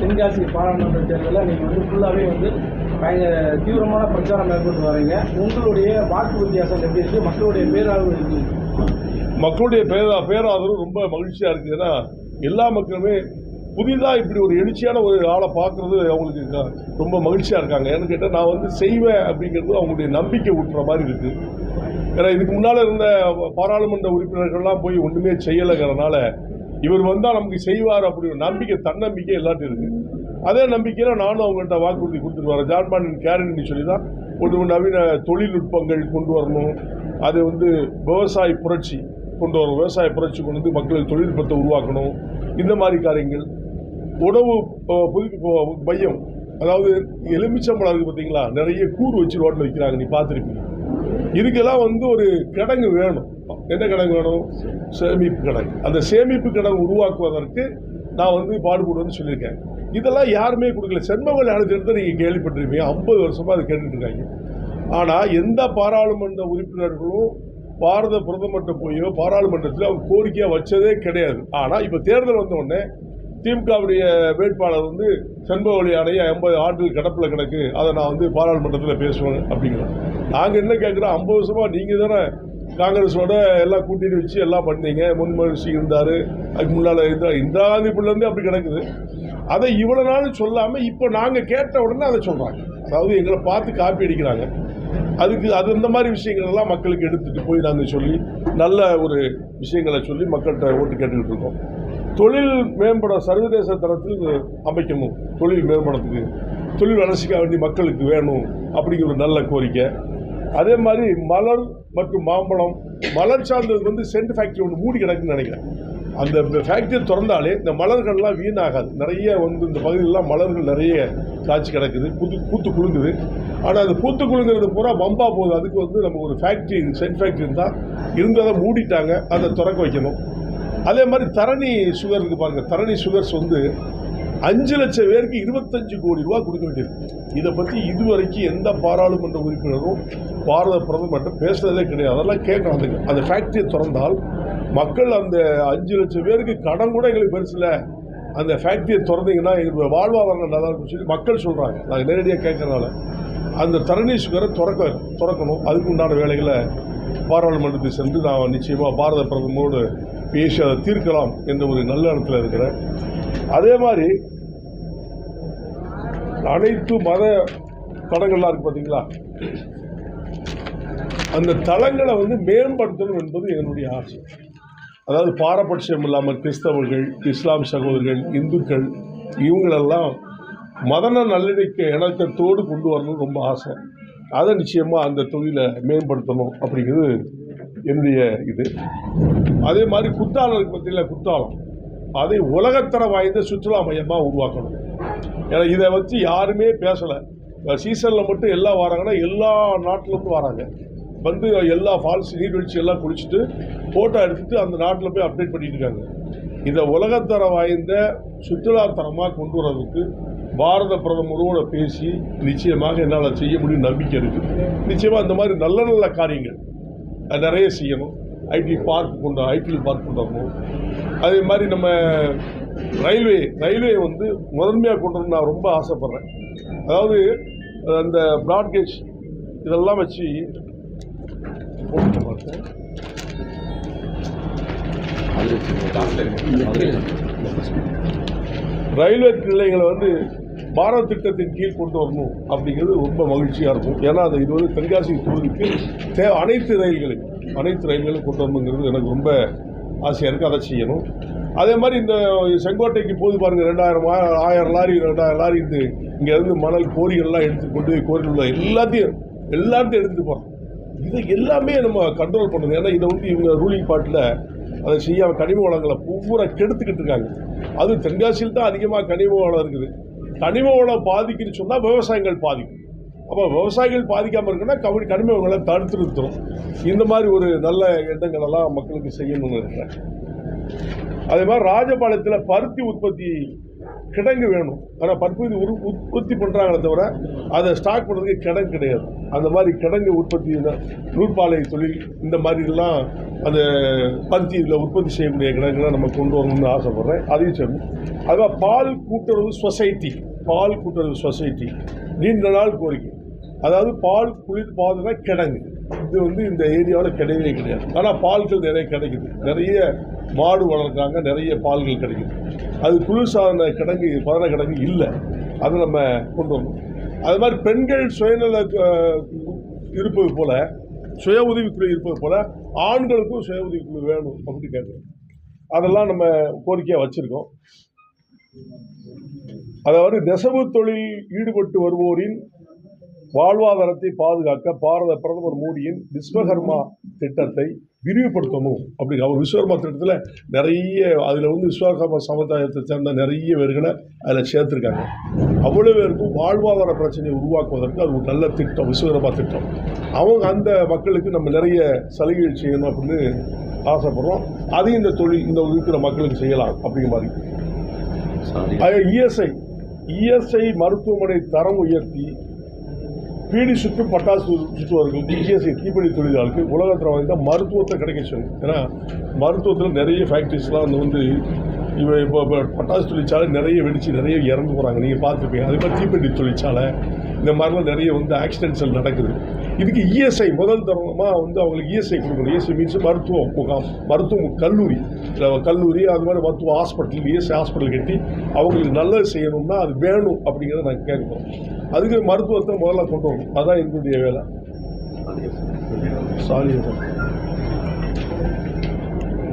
தென்காசி பாராளுமன்ற தேர்தலில் நீங்கள் வந்து ஃபுல்லாகவே வந்து பயங்கர தீவிரமான பிரச்சாரம் மேற்கொண்டு வரீங்க. உங்களுடைய வாக்கு வித்தியாசம் எப்படி இருக்கு? மக்களுடைய பேராதரவு இருக்கு? மக்களுடைய பேரா பேராதரவு ரொம்ப மகிழ்ச்சியாக இருக்குது ஏன்னா எல்லா மக்களுமே புதிதாக இப்படி ஒரு எழுச்சியான ஒரு ஆளை பார்க்குறது அவங்களுக்கு ரொம்ப மகிழ்ச்சியாக இருக்காங்க. ஏன்னு கேட்டால் நான் வந்து செய்வேன் அப்படிங்கிறது அவங்களுடைய நம்பிக்கை ஊட்டுற மாதிரி இருக்குது ஏன்னா இதுக்கு முன்னால் இருந்த பாராளுமன்ற உறுப்பினர்கள்லாம் போய் ஒன்றுமே செய்யலைங்கிறனால இவர் வந்தால் நமக்கு செய்வார் அப்படிங்கிற நம்பிக்கை தன்னம்பிக்கை எல்லாத்தையும் இருக்குது அதே நம்பிக்கையில் நானும் அவங்கள்ட்ட வாக்குறுதி கொடுத்துட்டு வரேன். ஜான்பாண்டின் கேரண்டி சொல்லி தான் ஒன்று நவீன தொழில்நுட்பங்கள் கொண்டு வரணும். அது வந்து விவசாய புரட்சி கொண்டு வரணும். விவசாய புரட்சி கொண்டு வந்து மக்களுக்கு தொழில்நுட்பத்தை உருவாக்கணும். இந்த மாதிரி காரியங்கள். உணவு அஹ், புது மையம் அதாவது எலுமிச்சம்பழம் இருக்குது பார்த்தீங்களா? நிறைய கூறு வச்சு ரோட்டில் விற்கிறாங்க. நீ பார்த்துருப்பீங்க. இதுக்கெல்லாம் வந்து ஒரு கிடங்கு வேணும். என்ன கிடங்கு வேணும்? சேமிப்பு கிடங்கு. அந்த சேமிப்பு கிடங்கு உருவாக்குவதற்கு நான் வந்து பாடுபடுவேன்னு சொல்லியிருக்கேன். இதெல்லாம் யாருமே கொடுக்கல. சென்மங்கள் அழைச்சிட்டு நீங்கள் கேள்விப்பட்டிருப்பீங்க. ஐம்பது வருஷமாக அதை கேட்டுட்டு இருக்காங்க. ஆனால் எந்த பாராளுமன்ற உறுப்பினர்களும் பாரத பிரதமர்கிட்ட போயோ பாராளுமன்றத்தில் அவங்க கோரிக்கையாக வச்சதே கிடையாது. ஆனால் இப்போ தேர்தல் வந்த திமுகவுடைய வேட்பாளர் வந்து செண்பகவழி அணைய ஐம்பது ஆண்டுகள் கிடப்பில் கிடக்கு. அதை நான் வந்து பாராளுமன்றத்தில் பேசுவேன் அப்படிங்கிறேன் நாங்கள் என்ன கேட்குறோம் ஐம்பது வருஷமாக நீங்கள் தானே காங்கிரஸோட எல்லாம் கூட்டணி வச்சு எல்லாம் பண்ணீங்க. முன்மொழி இருந்தார். அதுக்கு முன்னால் இருந்தால் இந்திரா காந்தி பிள்ளைருந்து அப்படி கிடக்குது. அதை இவ்வளோ நாள் சொல்லாமல் இப்போ நாங்கள் கேட்ட உடனே அதை சொல்கிறாங்க அதாவது எங்களை பார்த்து காப்பி அடிக்கிறாங்க. அதுக்கு அது இந்த மாதிரி விஷயங்கள்லாம் மக்களுக்கு எடுத்துகிட்டு போய் நாங்கள் சொல்லி நல்ல ஒரு விஷயங்களை சொல்லி மக்கள்கிட்ட ஓட்டு கேட்டுக்கிட்டு இருக்கோம். தொழில் மேம்பட சர்வதேச தரத்தில் அமைக்கணும். தொழில் மேம்படத்துக்கு தொழில் வளர்ச்சிக்காக வேண்டி மக்களுக்கு வேணும் அப்படிங்கிற ஒரு நல்ல கோரிக்கை. அதே மாதிரி மலர் மற்றும் மாம்பழம் மலர் சார்ந்தது வந்து சென்ட் ஃபேக்ட்ரி ஒன்று மூடி கிடக்குன்னு நினைக்கிறேன். அந்த ஃபேக்ட்ரி திறந்தாலே இந்த மலர்கள்லாம் வீணாகாது. நிறைய வந்து இந்த பகுதியிலலாம் மலர்கள் நிறைய காய்ச்சி கிடக்குது. புத்து பூத்து குலுங்குது. ஆனால் அது பூத்து குழுங்குறது பூரா பம்பா போகுது. அதுக்கு வந்து நம்ம ஒரு ஃபேக்ட்ரி சென்ட் ஃபேக்ட்ரி இருந்தால் இருந்ததை மூடிட்டாங்க. அதை திறக்க வைக்கணும். அதே மாதிரி தரணி சுகர் பாருங்கள் தரணி சுகர்ஸ் வந்து அஞ்சு லட்சம் பேருக்கு இருபத்தஞ்சு கோடி ரூபா கொடுக்க வேண்டியிருக்கு. இதை பற்றி இதுவரைக்கும் எந்த பாராளுமன்ற உறுப்பினரும் பாரத பிரதமர்கிட்ட பேசுனதே கிடையாது. அதெல்லாம் கேட்கணும் அந்த அந்த ஃபேக்ட்ரியை திறந்தால் மக்கள் அந்த அஞ்சு லட்சம் பேருக்கு கடன் கூட எங்களுக்கு பெருசில் அந்த ஃபேக்ட்ரியை திறந்தீங்கன்னா எங்களுடைய வாழ்வாதாரம் நல்லா இருக்கும்னு சொல்லி மக்கள் சொல்கிறாங்க நாங்கள் நேரடியாக கேட்கறதுனால. அந்த தரணி திறக்க திறக்கணும். அதுக்கு உண்டான வேலைகளை பாராளுமன்றத்தில் சென்று நான் நிச்சயமாக பாரத பிரதமரோடு பேசி அதை தீர்க்கலாம் என்ற ஒரு நல்ல இடத்துல இருக்கிறேன். அதே மாதிரி அனைத்து மத தடங்கள்லாம் இருக்கு பார்த்தீங்களா அந்த தளங்களை வந்து மேம்படுத்தணும் என்பது என்னுடைய ஆசை. அதாவது பாரபட்சம் இல்லாமல் கிறிஸ்தவர்கள் இஸ்லாம் சகோதரர்கள் இந்துக்கள் இவங்களெல்லாம் மதன நல்லிணைக்க இணக்கத்தோடு கொண்டு வரணும்னு ரொம்ப ஆசை. அதை நிச்சயமாக அந்த தொழிலை மேம்படுத்தணும் அப்படிங்கிறது என்னுடைய இது. அதே மாதிரி குத்தாலம் இருக்கு பார்த்தீங்களா? குத்தாலம் அதை உலகத்தர வாய்ந்த சுற்றுலா மையமாக உருவாக்கணும். ஏன்னா இதை வச்சு யாருமே பேசலை. சீசனில் மட்டும் எல்லாம் வராங்கன்னா எல்லா நாட்டிலேருந்து வராங்க. வந்து எல்லா ஃபால்ஸ் நீர்வீழ்ச்சி எல்லாம் குளிச்சுட்டு ஃபோட்டோ எடுத்துட்டு அந்த நாட்டில் போய் அப்டேட் பண்ணிட்டு இருக்காங்க. இதை உலகத்தரம் வாய்ந்த சுற்றுலாத்தரமாக கொண்டு வரதுக்கு பாரத பிரதமரோட பேசி நிச்சயமாக என்னால் செய்ய முடியும் நம்பிக்கை இருக்குது நிச்சயமாக இந்த மாதிரி நல்ல நல்ல காரியங்கள் நிறைய செய்யணும். ஐடி பார்க் கொண்டு ஐடி பார்க் கொண்டு வரணும். அதே மாதிரி நம்ம ரயில்வே ரயில்வே வந்து முதன்மையாக கொண்டு வந்து நான் ரொம்ப ஆசைப்பட்றேன். அதாவது அந்த ப்ராட்கேஜ் இதெல்லாம் வச்சு போட்டு பார்த்தேன். ரயில்வே நிலையங்களை வந்து பாரத் திட்டத்தின் கீழ் கொண்டு வரணும் அப்படிங்கிறது ரொம்ப மகிழ்ச்சியாக இருக்கும். ஏன்னா அது இது வந்து தென்காசி தொகுதிக்கு தே அனைத்து ரயில்களையும் அனைத்து ரயில்களையும் கொண்டு வரணுங்கிறது எனக்கு ரொம்ப ஆசையாக இருக்குது அதை செய்யணும். அதே மாதிரி இந்த செங்கோட்டைக்கு போது பாருங்கள் ரெண்டாயிரம் ஆ- ஆயிரம் லாரி ரெண்டாயிரம் லாரி இது இங்கேருந்து மணல் கோரிகள்லாம் எடுத்து கொண்டு போய் கோரியில் உள்ள எல்லாத்தையும் எல்லாத்தையும் எடுத்துகிட்டு போகிறோம் இது எல்லாமே நம்ம கண்ட்ரோல் பண்ணணும். ஏன்னா இதை வந்து இவங்க ரூலிங் பார்ட்டில் அதை செய்யாம கனிம வளங்களை பூரா கெடுத்துக்கிட்டு இருக்காங்க. அது தென்காசியில் தான் அதிகமாக கனிம வளம் இருக்குது. கனிம வளம் பாதிக்குன்னு சொன்னால் விவசாயங்கள் பாதிக்கும். அப்போ விவசாயிகள் பாதிக்காமல் இருக்குன்னா கவி கனிம வளங்களை தடுத்து நிறுத்தும் இந்த மாதிரி ஒரு நல்ல எண்ணங்கள் எல்லாம் மக்களுக்கு செய்யணும்னு இருக்கிறேன் அதே மாதிரி ராஜபாளையத்தில் பருத்தி உற்பத்தி கிடங்கு வேணும். ஆனால் பருத்தி உரு உற்பத்தி பண்ணுறாங்களே தவிர அதை ஸ்டாக் பண்ணுறதுக்கு கிடங்கு கிடையாது. அந்த மாதிரி கிடங்கு உற்பத்தி இந்த நூற்பாலை தொழில் இந்த மாதிரிலாம் அந்த பருத்தி இதில் உற்பத்தி செய்யக்கூடிய கிடங்குலாம் நம்ம கொண்டு வரணும்னு ஆசைப்பட்றேன். அதையும் சொல்லணும் அதுமாதிரி பால் கூட்டுறவு சொசைட்டி. பால் கூட்டுறவு சொசைட்டி. நீண்ட நாள் கோரிக்கை. அதாவது பால் குளிர் பாதுகா கிடங்கு. இது வந்து இந்த ஏரியாவில் கிடையவே கிடையாது. ஆனால் பால்கள் நிறைய கிடைக்குது. நிறைய மாடு வளர்க்குறாங்க நிறைய பால்கள் கிடைக்குது. அது குளிர்சாதன கிடங்கு பதன கிடங்கு இல்லை. அதை நம்ம கொண்டு வரணும். அது மாதிரி பெண்கள் சுயநல இருப்பது போல் சுய உதவிக்குழு இருப்பது போல் ஆண்களுக்கும் சுய உதவிக்குழு வேணும் அப்படின்னு கேட்குறோம். அதெல்லாம் நம்ம கோரிக்கையாக வச்சுருக்கோம். அதாவது நெசவு தொழில் ஈடுபட்டு வருவோரின் வாழ்வாதாரத்தை பாதுகாக்க பாரத பிரதமர் மோடியின் விஸ்வகர்மா திட்டத்தை விரிவுபடுத்தணும் அப்படி அவர் விஸ்வகர்மா திட்டத்தில் நிறைய அதில் வந்து விஸ்வகர்மா சமுதாயத்தை சேர்ந்த நிறைய பேர்களை அதில் சேர்த்துருக்காங்க. அவ்வளோ பேருக்கும் வாழ்வாதார பிரச்சனையை உருவாக்குவதற்கு அது ஒரு நல்ல திட்டம் விஸ்வகர்மா திட்டம். அவங்க அந்த மக்களுக்கு நம்ம நிறைய சலுகைகள் செய்யணும் அப்படின்னு ஆசைப்படுறோம். அதையும் இந்த தொழில் இந்த இருக்கிற மக்களுக்கு செய்யலாம் அப்படிங்கிற மாதிரி. இஎஸ்ஐ இஎஸ்ஐ மருத்துவமனை தரம் உயர்த்தி பீடி சுற்றும் பட்டாசு சுற்றுவார்கள் டிஜிஎஸ்சி தீப்பெடி தொழிலாளர்கள் உலகத்தில் வாய்ந்த மருத்துவத்தை கிடைக்க சொல்லி. ஏன்னா மருத்துவத்தில் நிறைய ஃபேக்ட்ரிஸ்லாம் வந்து வந்து இவன் இப்போ இப்போ பட்டாசு தொழிற்சாலை நிறைய வெடிச்சு நிறைய இறந்து போகிறாங்க நீங்கள் பார்த்துருப்பீங்க. அதே மாதிரி தீப்பெட்டி தொழிற்சாலை இந்த மாதிரிலாம் நிறைய வந்து ஆக்சிடென்ட்ஸில் நடக்குது. இதுக்கு இஎஸ்ஐ முதல் தரமாக வந்து அவங்களுக்கு இஎஸ்ஐ கொடுக்கணும். இஎஸ்ஐ மீன்ஸ் மருத்துவ முகாம் மருத்துவ கல்லூரி. இல்ல கல்லூரி அது மாதிரி மருத்துவ ஹாஸ்பிட்டல் இஎஸ்ஐ ஹாஸ்பிட்டல் கட்டி அவங்களுக்கு நல்லது செய்யணும்னா அது வேணும் அப்படிங்கிறத நாங்கள் கேட்குறோம். அதுக்கு மருத்துவத்தை முதல்ல கொண்டு வரணும். அதுதான் எங்களுடைய வேலை. சாரி.